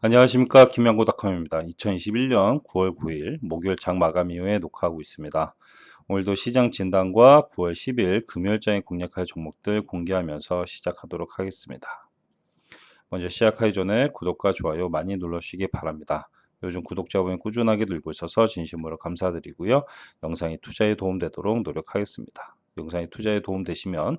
안녕하십니까 김양고 닷컴입니다. 2021년 9월 9일 목요일 장 마감 이후에 녹화하고 있습니다. 오늘도 시장 진단과 9월 10일 금요일장에 공략할 종목들 공개하면서 시작하도록 하겠습니다. 먼저 시작하기 전에 구독과 좋아요 많이 눌러주시기 바랍니다. 요즘 구독자분이 꾸준하게 늘고 있어서 진심으로 감사드리고요. 영상이 투자에 도움되도록 노력하겠습니다. 영상이 투자에 도움되시면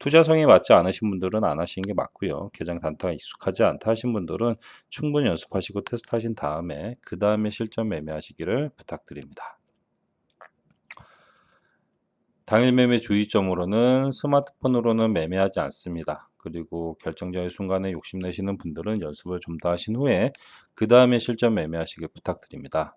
투자성이 맞지 않으신 분들은 안 하시는 게 맞고요. 개장 단타가 익숙하지 않다 하신 분들은 충분히 연습하시고 테스트하신 다음에 그 다음에 실전 매매하시기를 부탁드립니다. 당일 매매 주의점으로는 스마트폰으로는 매매하지 않습니다. 그리고 결정적인 순간에 욕심내시는 분들은 연습을 좀 더 하신 후에 그 다음에 실전 매매하시길 부탁드립니다.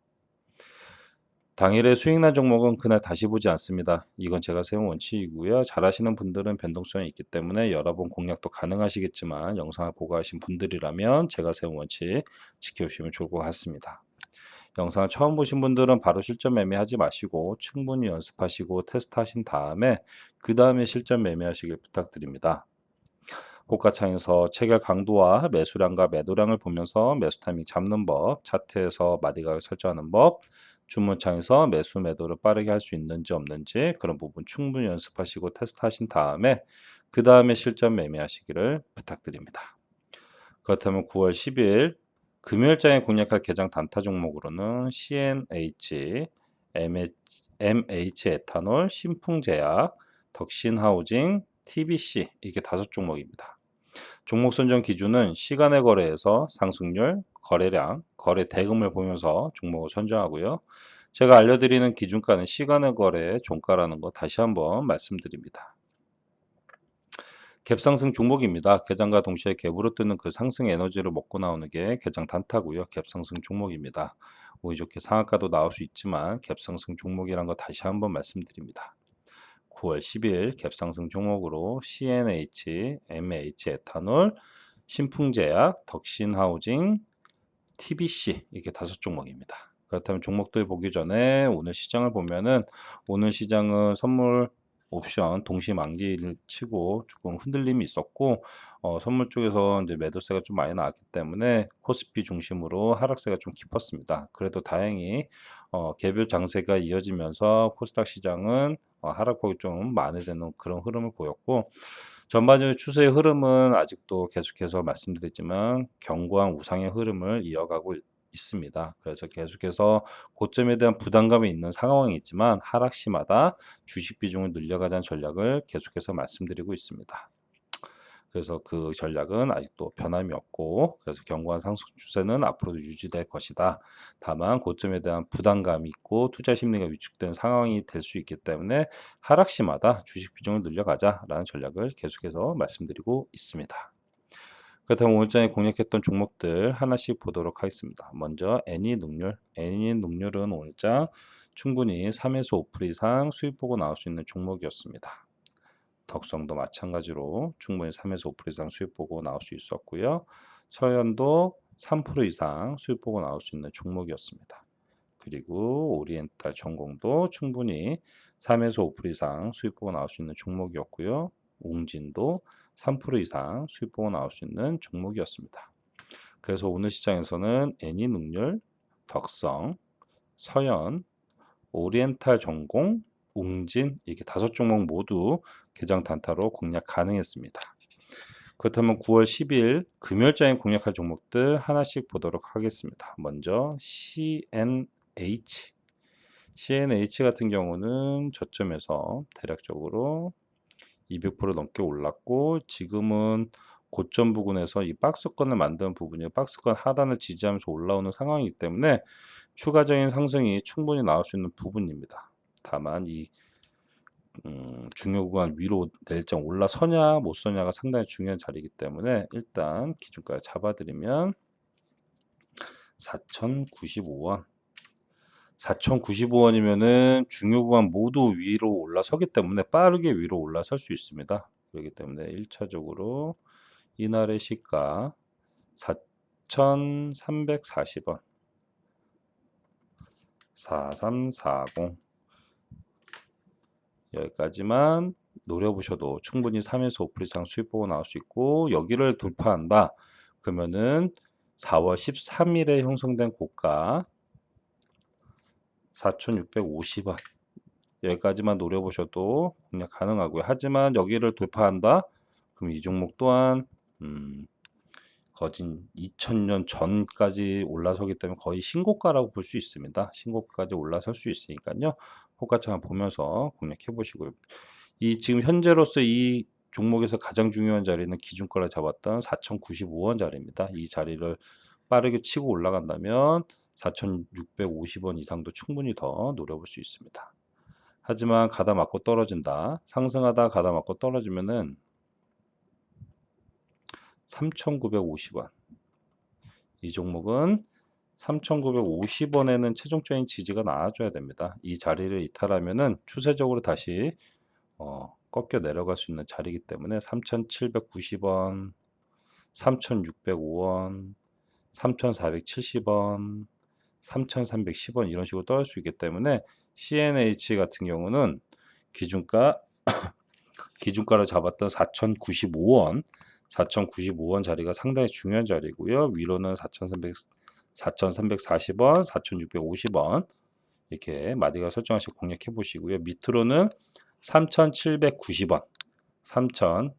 당일의 수익 난 종목은 그날 다시 보지 않습니다. 이건 제가 세운 원칙이고요. 잘하시는 분들은 변동성이 있기 때문에 여러 번 공략도 가능하시겠지만 영상을 보고 하신 분들이라면 제가 세운 원칙 지켜주시면 좋을 것 같습니다. 영상을 처음 보신 분들은 바로 실전 매매하지 마시고 충분히 연습하시고 테스트하신 다음에 그 다음에 실전 매매하시길 부탁드립니다. 고가창에서 체결 강도와 매수량과 매도량을 보면서 매수 타이밍 잡는 법, 차트에서 마디가격 설정하는 법, 주문창에서 매수 매도를 빠르게 할 수 있는지 없는지 그런 부분 충분히 연습하시고 테스트하신 다음에 그 다음에 실전 매매하시기를 부탁드립니다. 그렇다면 9월 10일 금요일장에 공략할 개장 단타 종목으로는 CNH, MH 에탄올, 신풍제약, 덕신하우징, TBC 이게 다섯 종목입니다. 종목 선정 기준은 시간의 거래에서 상승률, 거래량, 거래 대금을 보면서 종목을 선정하고요. 제가 알려드리는 기준가는 시간의 거래 종가라는 거 다시 한번 말씀드립니다. 갭상승 종목입니다. 개장과 동시에 갭으로 뜨는 그 상승 에너지를 먹고 나오는 게 개장 단타고요. 갭상승 종목입니다. 우이 좋게 상한가도 나올 수 있지만 갭상승 종목이란 거 다시 한번 말씀드립니다. 9월 10일 갭상승 종목으로 CNH, MH 에탄올, 신풍제약, 덕신하우징, TBC 이게 다섯 종목입니다. 그렇다면 종목들 보기 전에 오늘 시장을 보면은 오늘 시장은 선물 옵션 동시 만기를 치고 조금 흔들림이 있었고 어, 선물 쪽에서 이제 매도세가 좀 많이 나왔기 때문에 코스피 중심으로 하락세가 좀 깊었습니다. 그래도 다행히 어, 개별 장세가 이어지면서 코스닥 시장은 어, 하락폭이 좀 만회되는 그런 흐름을 보였고 전반적인 추세의 흐름은 아직도 계속해서 말씀드렸지만 견고한 우상의 흐름을 이어가고 있습니다. 그래서 계속해서 고점에 대한 부담감이 있는 상황이 있지만 하락 시마다 주식 비중을 늘려가자는 전략을 계속해서 말씀드리고 있습니다. 그래서 그 전략은 아직도 변함이 없고 그래서 견고한 상승 추세는 앞으로도 유지될 것이다. 다만 고점에 대한 부담감이 있고 투자 심리가 위축된 상황이 될 수 있기 때문에 하락 시마다 주식 비중을 늘려가자라는 전략을 계속해서 말씀드리고 있습니다. 그렇다면 오늘장에 공략했던 종목들 하나씩 보도록 하겠습니다. 먼저 애니 능률, 애니 능률은 오늘장 충분히 3에서 5% 이상 수익 보고 나올 수 있는 종목이었습니다. 덕성도 마찬가지로 충분히 3에서 5% 이상 수익 보고 나올 수 있었고요. 서현도 3% 이상 수익 보고 나올 수 있는 종목이었습니다. 그리고 오리엔탈 전공도 충분히 3에서 5% 이상 수익 보고 나올 수 있는 종목이었고요. 웅진도 3% 이상 수익 보고 나올 수 있는 종목이었습니다. 그래서 오늘 시장에서는 애니 능률, 덕성, 서현, 오리엔탈 전공, 웅진 이렇게 다섯 종목 모두 개장 단타로 공략 가능했습니다. 그렇다면 9월 10일 금요일장에 공략할 종목들 하나씩 보도록 하겠습니다. 먼저 CNH CNH 같은 경우는 저점에서 대략적으로 200% 넘게 올랐고 지금은 고점 부근에서 이 박스권을 만드는 부분이 박스권 하단을 지지하면서 올라오는 상황이기 때문에 추가적인 상승이 충분히 나올 수 있는 부분입니다. 다만 이 음, 중요 구간 위로 내일장 올라서냐 못 서냐가 상당히 중요한 자리이기 때문에 일단 기준가 잡아드리면 4,095원. 4,095원이면은 중요 구간 모두 위로 올라서기 때문에 빠르게 위로 올라설 수 있습니다. 그렇기 때문에 1차적으로 이날의 시가 4,340원. 4340 여기까지만 노려보셔도 충분히 3에서 5% 이상 수익 보고 나올 수 있고 여기를 돌파한다 그러면은 4월 13일에 형성된 고가 4,650원 여기까지만 노려보셔도 공략 가능하고요. 하지만 여기를 돌파한다 그럼 이 종목 또한 음, 거진 2000년 전까지 올라서기 때문에 거의 신고가라고 볼 수 있습니다. 신고가까지 올라설 수 있으니까요. 호가창을 보면서 공략해 보시고요. 이 지금 현재로서 이 종목에서 가장 중요한 자리는 기준가를 잡았던 4,095원 자리입니다. 이 자리를 빠르게 치고 올라간다면 4,650원 이상도 충분히 더 노려볼 수 있습니다. 하지만 가다 맞고 떨어진다. 상승하다 가다 맞고 떨어지면은 3,950원. 이 종목은 3,950원에는 최종적인 지지가 나와줘야 됩니다. 이 자리를 이탈하면은 추세적으로 다시 어, 꺾여 내려갈 수 있는 자리이기 때문에 3,790원, 3,605원, 3,470원, 3,310원 이런 식으로 떨어질 수 있기 때문에 CNH 같은 경우는 기준가 기준가를 잡았던 4,095원 4,095원 자리가 상당히 중요한 자리고요. 위로는 4,300 4,340원, 4,650원 이렇게 마디가 설정하시고 공략해 보시고요. 밑으로는 3,790원, 3,000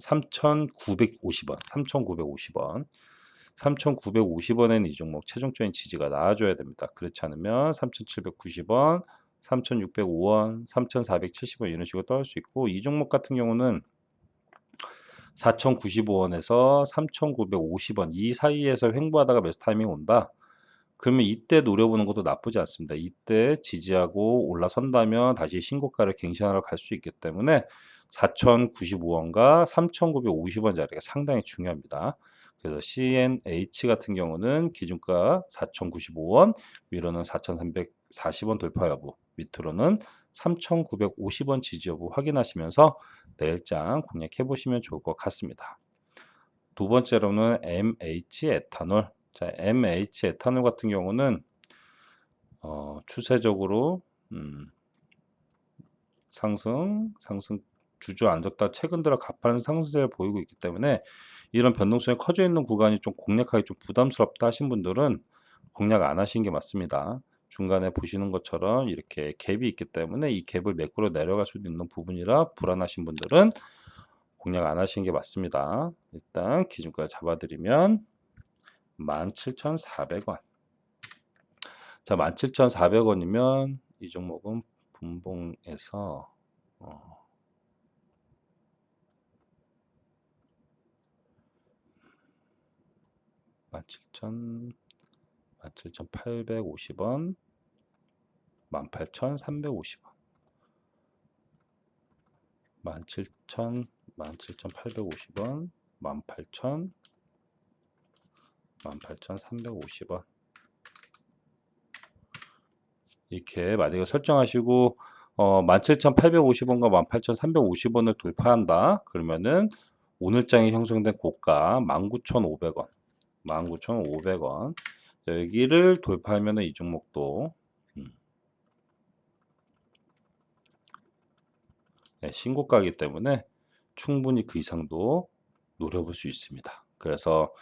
3,950원, 3,950원 3,950원에는 이 종목 최종적인 지지가 나와줘야 됩니다. 그렇지 않으면 3,790원, 3,605원, 3,470원 이런 식으로 떨어질 수 있고 이 종목 같은 경우는 4,095원에서 3,950원 이 사이에서 횡보하다가 매수 타이밍 온다. 그러면 이때 노려보는 것도 나쁘지 않습니다. 이때 지지하고 올라선다면 다시 신고가를 갱신하러 갈 수 있기 때문에 4,095원과 3,950원 자리가 상당히 중요합니다. 그래서 CNH 같은 경우는 기준가 4,095원, 위로는 4,340원 돌파 여부, 밑으로는 3,950원 지지 여부 확인하시면서 내일장 공략해 보시면 좋을 것 같습니다. 두 번째로는 MH 에탄올. 자, MH 에탄올 같은 경우는 어, 추세적으로 음, 상승, 상승 주저앉았다 최근 들어 가파른 상승세를 보이고 있기 때문에 이런 변동성이 커져 있는 구간이 좀 공략하기 좀 부담스럽다 하신 분들은 공략 안 하시는 게 맞습니다. 중간에 보시는 것처럼 이렇게 갭이 있기 때문에 이 갭을 매꾸러 내려갈 수도 있는 부분이라 불안하신 분들은 공략 안 하시는 게 맞습니다. 일단 기준가 잡아드리면 17,400원. 자, 17,400원이면 이 종목은 분봉에서 어, 만칠천 만칠천 팔백 오십 원, 만팔천삼백오십 원, 만칠천 만칠천팔백오십 원, 만팔천 만팔천삼백오십 원. 이렇게 만약에 설정하시고 어, 17,850원과 18,350원을 돌파한다. 그러면은 오늘장에 형성된 고가 19,500원, 19,500원. 여기를 돌파하면 이 종목도 음, 네, 신고가이기 때문에 충분히 그 이상도 노려볼 수 있습니다. 그래서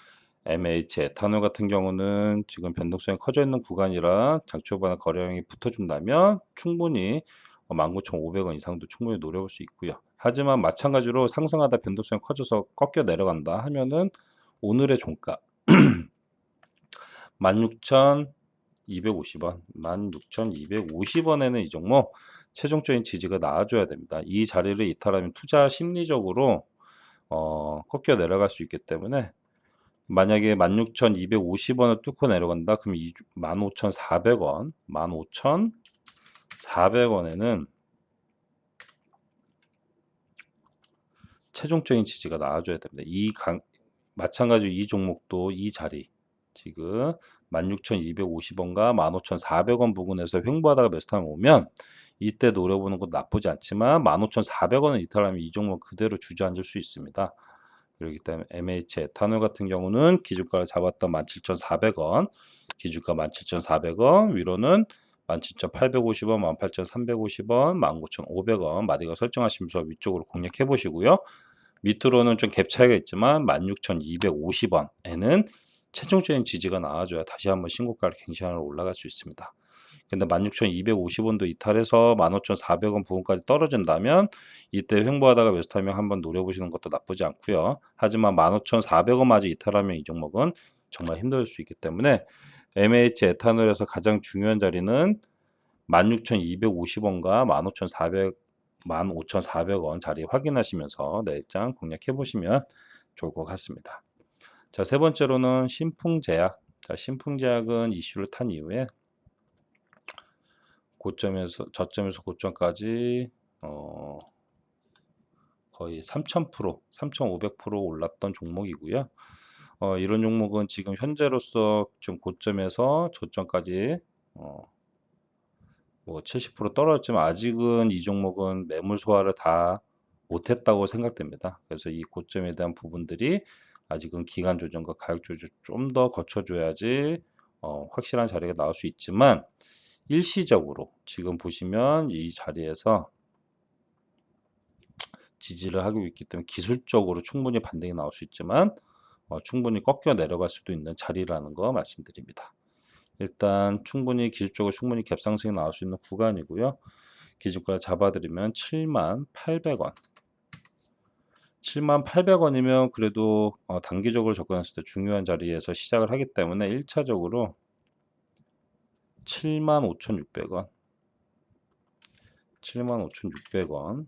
MH 에탄올 같은 경우는 지금 변동성이 커져 있는 구간이라 장초반에 거래량이 붙어준다면 충분히 19,500원 이상도 충분히 노려볼 수 있고요. 하지만 마찬가지로 상승하다 변동성이 커져서 꺾여 내려간다 하면은 오늘의 종가 16,250원, 16,250원에는 이 종목 최종적인 지지가 나와줘야 됩니다. 이 자리를 이탈하면 투자 심리적으로 어, 꺾여 내려갈 수 있기 때문에 만약에 16,250원을 뚫고 내려간다 그럼 15,400원, 15,400원에는 최종적인 지지가 나와줘야 됩니다. 이 강, 마찬가지로 이 종목도 이 자리 지금 16,250원과 15,400원 부근에서 횡보하다가 매수타임 오면 이때 노려보는 것도 나쁘지 않지만 15,400원을 이탈하면 이 종목 그대로 주저앉을 수 있습니다. 그렇기 때문에 MH 에탄올 같은 경우는 기준가를 잡았던 17,400원, 기준가 17,400원, 위로는 17,850원, 18,350원, 19,500원 마디가 설정하시면서 위쪽으로 공략해 보시고요. 밑으로는 좀 갭 차이가 있지만 16,250원에는 최종적인 지지가 나와줘야 다시 한번 신고가를 갱신하러 올라갈 수 있습니다. 근데 16,250원도 이탈해서 15,400원 부분까지 떨어진다면 이때 횡보하다가 타이밍 한번 노려보시는 것도 나쁘지 않고요. 하지만 15,400원마저 이탈하면 이 종목은 정말 힘들 수 있기 때문에 MH 에탄올에서 가장 중요한 자리는 16,250원과 15,400 15,400원 자리 확인하시면서 내일장 공략해 보시면 좋을 것 같습니다. 자, 세 번째로는 신풍제약. 자, 신풍제약은 이슈를 탄 이후에 고점에서 저점에서 고점까지 어, 거의 3,000%, 3,500% 올랐던 종목이고요. 어, 이런 종목은 지금 현재로서 좀 고점에서 저점까지 어, 뭐70% 떨어졌지만 아직은 이 종목은 매물 소화를 다 못했다고 생각됩니다. 그래서 이 고점에 대한 부분들이 아직은 기간 조정과 가격 조정 좀 더 거쳐줘야지 어, 확실한 자리가 나올 수 있지만 일시적으로 지금 보시면 이 자리에서 지지를 하고 있기 때문에 기술적으로 충분히 반등이 나올 수 있지만 어, 충분히 꺾여 내려갈 수도 있는 자리라는 거 말씀드립니다. 일단 충분히 기술적으로 충분히 갭상승이 나올 수 있는 구간이고요. 기준가 잡아드리면 7만 800원. 7만 800원이면 그래도 어, 단기적으로 접근했을 때 중요한 자리에서 시작을 하기 때문에 1차적으로 75,600원. 75,600원.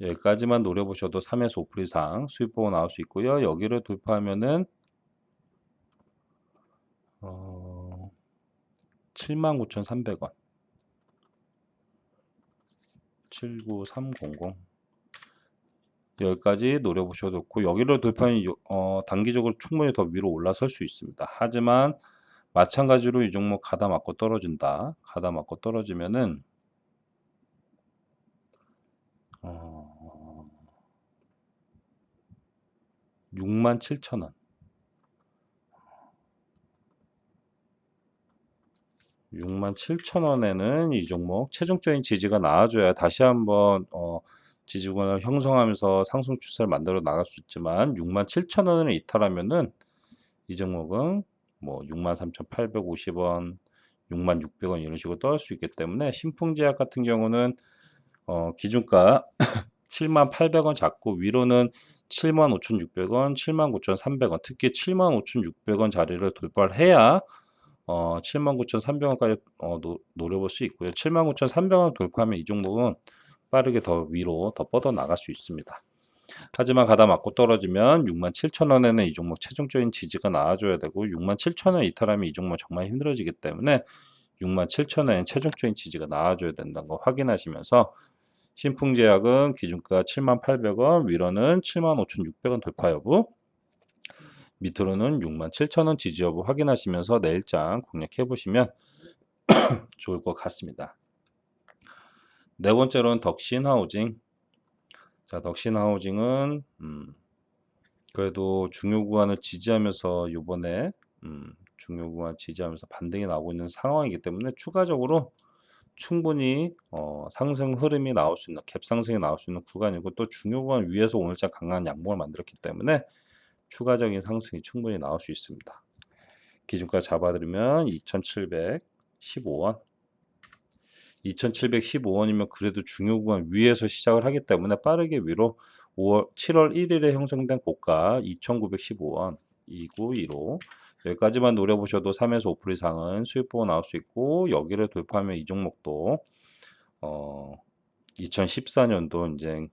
여기까지만 노려보셔도 3에서 5% 이상 수익 보고 나올 수 있고요. 여기를 돌파하면은 어, 79,300원. 79300 여기까지 노려보셔도 좋고 여기를 돌파하면 어, 단기적으로 충분히 더 위로 올라설 수 있습니다. 하지만 마찬가지로 이 종목 가다 맞고 떨어진다. 가다 맞고 떨어지면은 어, 67,000원 67,000원에는 이 종목 최종적인 지지가 나와줘야 다시 한번 어, 지지권을 형성하면서 상승 추세를 만들어 나갈 수 있지만 67,000원을 이탈하면은 이 종목은 뭐 63,850원, 66,600원 이런 식으로 떨어질 수 있기 때문에 신풍제약 같은 경우는 어, 기준가 78,000원 잡고 위로는 75,600원, 79,300원, 특히 75,600원 자리를 돌파를 해야 어, 79,300원까지 어, 노, 노려볼 수 있고요. 79,300원 돌파하면 이 종목은 빠르게 더 위로 더 뻗어 나갈 수 있습니다. 하지만 가다 맞고 떨어지면 67,000원에는 이 종목 최종적인 지지가 나와줘야 되고 67,000원 이탈하면 이 종목 정말 힘들어지기 때문에 67,000원에 최종적인 지지가 나와줘야 된다는 거 확인하시면서 신풍제약은 기준가 78,000원, 위로는 75,600원 돌파 여부, 밑으로는 67,000원 지지 여부 확인하시면서 내일장 공략해 보시면 좋을 것 같습니다. 네 번째로는 덕신 하우징. 자, 덕신 하우징은 음, 그래도 중요 구간을 지지하면서 요번에 음, 중요 구간 지지하면서 반등이 나오고 있는 상황이기 때문에 추가적으로 충분히 어, 상승 흐름이 나올 수 있는 갭 상승이 나올 수 있는 구간이고 또 중요 구간 위에서 오늘자 강한 양봉을 만들었기 때문에 추가적인 상승이 충분히 나올 수 있습니다. 기준가 잡아드리면 2,715원 2,715원이면 그래도 중요 구간 위에서 시작을 하기 때문에 빠르게 위로 5월 7월 1일에 형성된 고가 2,915원 2915 여기까지만 노려보셔도 3에서 5% 이상은 수익 보고 나올 수 있고 여기를 돌파하면 이 종목도 어 2014년도 이제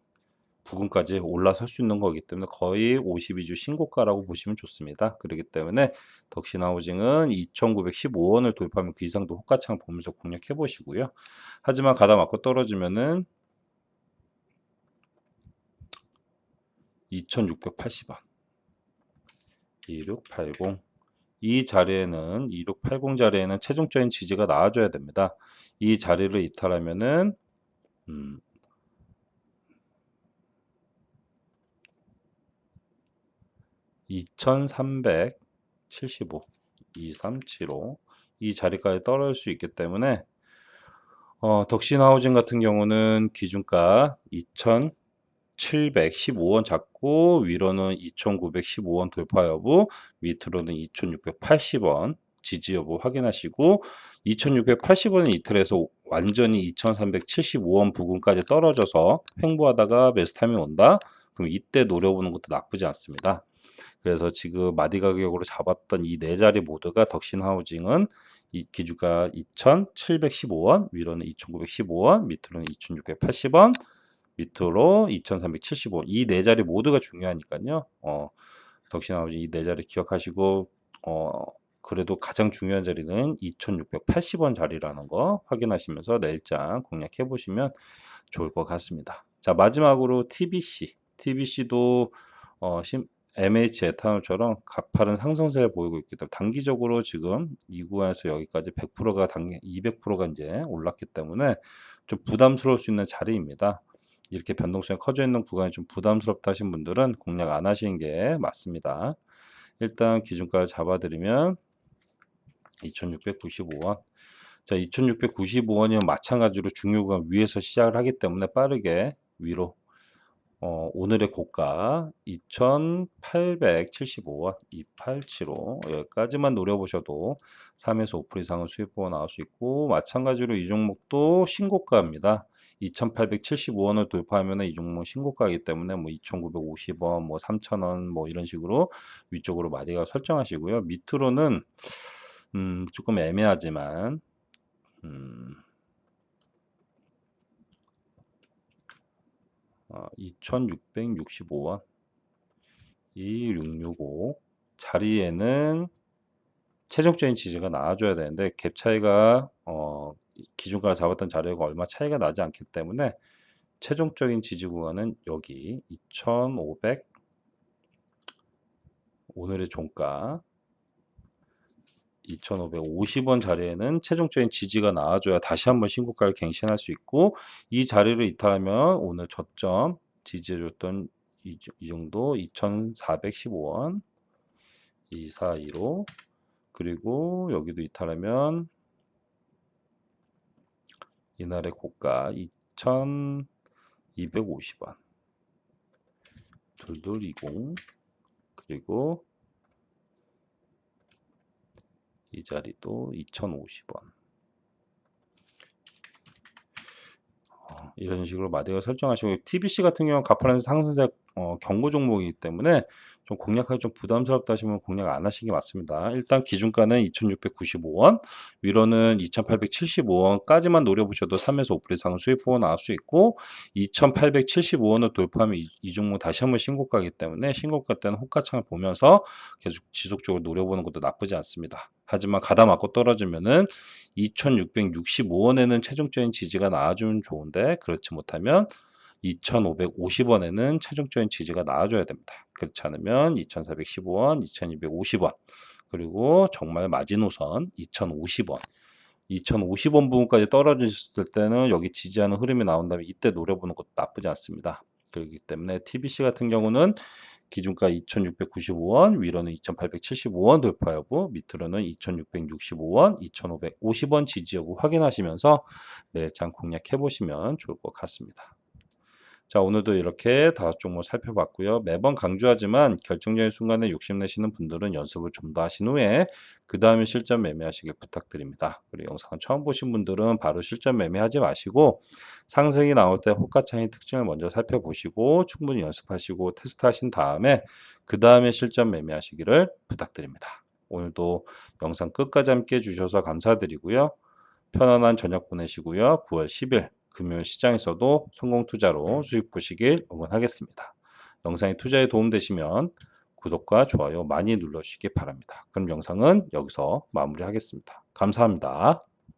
부근까지 올라설 수 있는 거기 때문에 거의 52주 신고가라고 보시면 좋습니다. 그렇기 때문에 덕신하우징은 2,915원을 돌파하면 그 이상도 호가창 보면서 공략해 보시고요. 하지만 가다 맞고 떨어지면은 2,680원 2680 이 자리에는 2680 자리에는 최종적인 지지가 나와줘야 됩니다. 이 자리를 이탈하면은 음, 2375 2375 이 자리까지 떨어질 수 있기 때문에 어, 덕신하우징 같은 경우는 기준가 2715원 잡고 위로는 2915원 돌파 여부 밑으로는 2680원 지지 여부 확인하시고 2680원은 이틀에서 완전히 2375원 부근까지 떨어져서 횡보하다가 매수 타임이 온다? 그럼 이때 노려보는 것도 나쁘지 않습니다. 그래서 지금 마디 가격으로 잡았던 이 네 자리 모두가 덕신 하우징은 이 기주가 2,715원, 위로는 2,915원, 밑으로는 2,680원, 밑으로 2,375원. 이 네 자리 모두가 중요하니까요. 어, 덕신 하우징 이 네 자리 기억하시고 어, 그래도 가장 중요한 자리는 2,680원 자리라는 거 확인하시면서 내일장 공략해 보시면 좋을 것 같습니다. 자, 마지막으로 TBC. TBC도 어, 심, MH 에탄올처럼 가파른 상승세를 보이고 있기 때문에 단기적으로 지금 이 구간에서 여기까지 100%가 단기 200%가 이제 올랐기 때문에 좀 부담스러울 수 있는 자리입니다. 이렇게 변동성이 커져 있는 구간이 좀 부담스럽다 하신 분들은 공략 안 하시는 게 맞습니다. 일단 기준가를 잡아드리면 2695원. 자, 2695원이면 마찬가지로 중요 구간 위에서 시작을 하기 때문에 빠르게 위로 어, 오늘의 고가 2,875원 2875 여기까지만 노려보셔도 3에서 5% 이상은 수익 보고 나올 수 있고 마찬가지로 이 종목도 신고가입니다. 2,875원을 돌파하면 이 종목 신고가이기 때문에 뭐 2,950원, 뭐 3,000원 뭐 이런 식으로 위쪽으로 마디가 설정하시고요. 밑으로는 음, 조금 애매하지만 음, 어, 2665원 2665 자리에는 최종적인 지지가 나와줘야 되는데 갭 차이가 어, 기준가를 잡았던 자리가 얼마 차이가 나지 않기 때문에 최종적인 지지 구간은 여기 2500 오늘의 종가 2,550원 자리에는 최종적인 지지가 나와줘야 다시 한번 신고가를 갱신할 수 있고 이 자리를 이탈하면 오늘 저점 지지해줬던 이, 이 정도 2,415원 2415 그리고 여기도 이탈하면 이날의 고가 2,250원. 둘둘20 그리고 이 자리도 2,050원. 어, 이런 식으로 마디가 설정하시고 TBC 같은 경우는 가파른 상승세 어, 경고 종목이기 때문에 좀 공략하기 좀 부담스럽다 하시면 공략 안 하시는 게 맞습니다. 일단 기준가는 2,695원, 위로는 2,875원까지만 노려보셔도 3에서 5% 이상 수익 보고 나올 수 있고 2,875원을 돌파하면 이, 이 종목 다시 한번 신고가이기 때문에 신고가 때는 호가창을 보면서 계속 지속적으로 노려보는 것도 나쁘지 않습니다. 하지만 가다 맞고 떨어지면은 2,665원에는 최종적인 지지가 나와주면 좋은데 그렇지 못하면 2,550원에는 최종적인 지지가 나와줘야 됩니다. 그렇지 않으면 2,415원, 2,250원, 그리고 정말 마지노선 2,050원. 2,050원 부분까지 떨어졌을 때는 여기 지지하는 흐름이 나온다면 이때 노려보는 것도 나쁘지 않습니다. 그렇기 때문에 TBC 같은 경우는 기준가 2,695원, 위로는 2,875원 돌파 여부, 밑으로는 2,665원, 2,550원 지지 여부 확인하시면서 내일장 공략해 보시면 좋을 것 같습니다. 자, 오늘도 이렇게 다섯 종목 살펴봤고요. 매번 강조하지만 결정적인 순간에 욕심내시는 분들은 연습을 좀 더 하신 후에 그 다음에 실전 매매하시길 부탁드립니다. 그리고 영상을 처음 보신 분들은 바로 실전 매매하지 마시고 상승이 나올 때 호가창의 특징을 먼저 살펴보시고 충분히 연습하시고 테스트하신 다음에 그 다음에 실전 매매하시기를 부탁드립니다. 오늘도 영상 끝까지 함께 해주셔서 감사드리고요. 편안한 저녁 보내시고요. 9월 10일 금요일 시장에서도 성공 투자로 수익 보시길 응원하겠습니다. 영상이 투자에 도움되시면 구독과 좋아요 많이 눌러주시기 바랍니다. 그럼 영상은 여기서 마무리하겠습니다. 감사합니다.